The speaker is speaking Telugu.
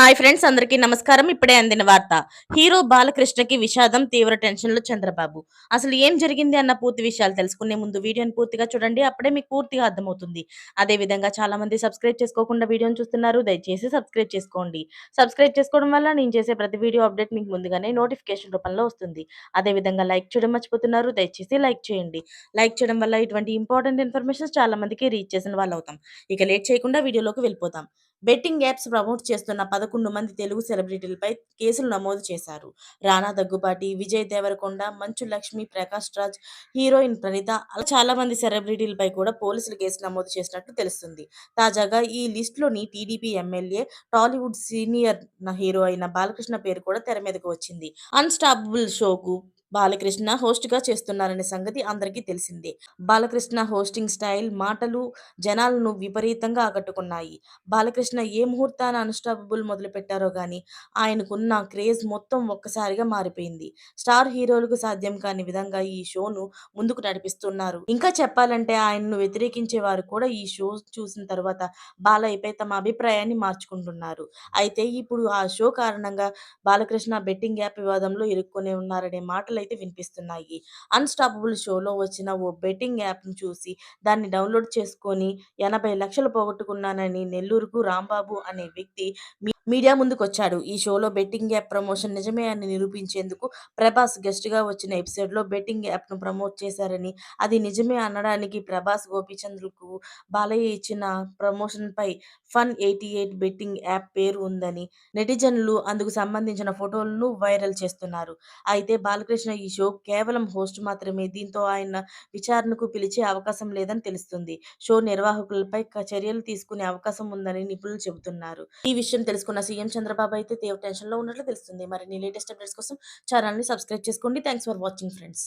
హాయ్ ఫ్రెండ్స్ అందరికీ నమస్కారం. ఇప్పుడే అందిన వార్త. హీరో బాలకృష్ణకి విషాదం తీవ్ర టెన్షన్లో చంద్రబాబు. అసలు ఏం జరిగింది అన్న పూర్తి విషయాలు తెలుసుకునే ముందు వీడియోని పూర్తిగా చూడండి. అప్పుడే మీకు పూర్తిగా అర్థమవుతుంది. అదే విధంగా చాలా మంది సబ్స్క్రైబ్ చేసుకోకుండా వీడియోని చూస్తున్నారు. దయచేసి సబ్స్క్రైబ్ చేసుకోండి. సబ్స్క్రైబ్ చేసుకోవడం వల్ల నేను చేసే ప్రతి వీడియో అప్డేట్ మీకు ముందుగానే నోటిఫికేషన్ రూపంలో వస్తుంది. అదే విధంగా లైక్ చేయడం మర్చిపోతున్నారు. దయచేసి లైక్ చేయండి. లైక్ చేయడం వల్ల ఇటువంటి ఇంపార్టెంట్ ఇన్ఫర్మేషన్ చాలా మందికి రీచ్ చేసిన వాళ్ళు అవుతాం ఇక లేట్ చేయకుండా వీడియోలోకి వెళ్ళిపోతాం. బెట్టింగ్ యాప్స్ ప్రమోట్ చేస్తున్న పదకొండు మంది తెలుగు సెలబ్రిటీలపై కేసులు నమోదు చేశారు. రానా దగ్గుబాటి విజయ్ దేవరకొండ మంచు లక్ష్మి ప్రకాష్ రాజ్ హీరోయిన్ ప్రణీత అలా చాలా మంది సెలబ్రిటీలపై కూడా పోలీసులు కేసు నమోదు చేసినట్లు తెలుస్తుంది. తాజాగా ఈ లిస్టులోని TDP MLA Tollywood senior hero అయిన బాలకృష్ణ పేరు కూడా తెర మీదకు వచ్చింది. అన్స్టాపబుల్ షోకు బాలకృష్ణ హోస్ట్గా చేస్తున్నారనే సంగతి అందరికీ తెలిసిందే. బాలకృష్ణ హోస్టింగ్ స్టైల్ మాటలు జనాలను విపరీతంగా ఆకట్టుకున్నాయి. బాలకృష్ణ ఏ ముహూర్తాన అన్స్టాపబుల్ మొదలుపెట్టారో కానీ ఆయనకున్న క్రేజ్ మొత్తం ఒక్కసారిగా మారిపోయింది. స్టార్ హీరోలకు సాధ్యం కాని విధంగా ఈ షోను ముందుకు నడిపిస్తున్నారు. ఇంకా చెప్పాలంటే ఆయనను వ్యతిరేకించే వారు కూడా ఈ షో చూసిన తర్వాత బాలయ్యపై తమ అభిప్రాయాన్ని మార్చుకుంటున్నారు. అయితే ఇప్పుడు ఆ షో కారణంగా బాలకృష్ణ బెట్టింగ్ యాప్ వివాదంలో ఇరుక్కునే ఉన్నారనే మాటలు అయితే వినిపిస్తున్నాయి. అన్స్టాపబుల్ షోలో వచ్చిన ఓ బెట్టింగ్ యాప్ను చూసి దాన్ని డౌన్లోడ్ చేసుకొని ఎనభై లక్షలు పోగొట్టుకున్నానని నెల్లూరుకు రాంబాబు అనే వ్యక్తి మీడియా ముందుకు వచ్చాడు ఈ షోలో బెట్టింగ్ యాప్ ప్రమోషన్ నిజమే అని నిరూపించేందుకు ప్రభాస్ గెస్ట్గా వచ్చిన ఎపిసోడ్లో బెట్టింగ్ యాప్ను ప్రమోట్ చేశారని అది నిజమే అనడానికి ప్రభాస్ గోపీచంద్రుకు బాలయ్య ఇచ్చిన ప్రమోషన్పై fun eighty eight betting app పేరు ఉందని నెటిజన్లు అందుకు సంబంధించిన ఫోటోలను వైరల్ చేస్తున్నారు. అయితే బాలకృష్ణ ఈ షో కేవలం హోస్ట్ మాత్రమే. దీంతో ఆయన విచారణకు పిలిచే అవకాశం లేదని తెలుస్తుంది. షో నిర్వాహకులపై చర్యలు తీసుకునే అవకాశం ఉందని నిపుణులు చెబుతున్నారు. ఈ విషయం తెలుసుకున్న సీఎం చంద్రబాబు అయితే తీవ్ర టెన్షన్లో ఉన్నట్లు తెలుస్తుంది. మరిన్ని లేటెస్ట్ అప్డేట్స్ కోసం ఛానల్ని సబ్స్క్రైబ్ చేసుకోండి. Thanks for watching friends.